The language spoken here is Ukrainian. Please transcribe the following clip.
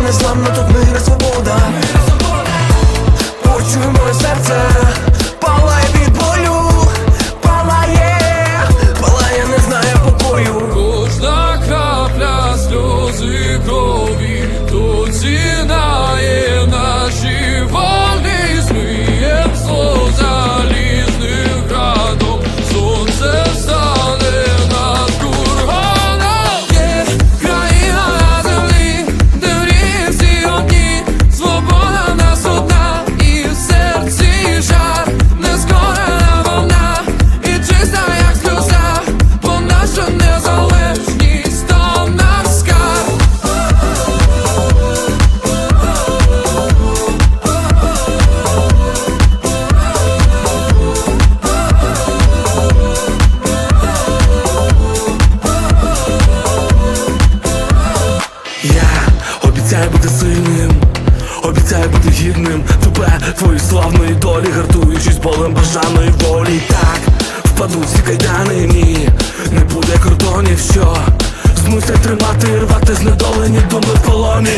незламно тут мира свобода. Почуй моє серце. Обіцяю бути сильним, обіцяю бути гідним Тупе твої славної долі, гартуючись болем бажаної волі. Так, впадуть всі кайдани, ні, не буде кордонів, що змусять тримати, і рвати знедолені думи в полоні.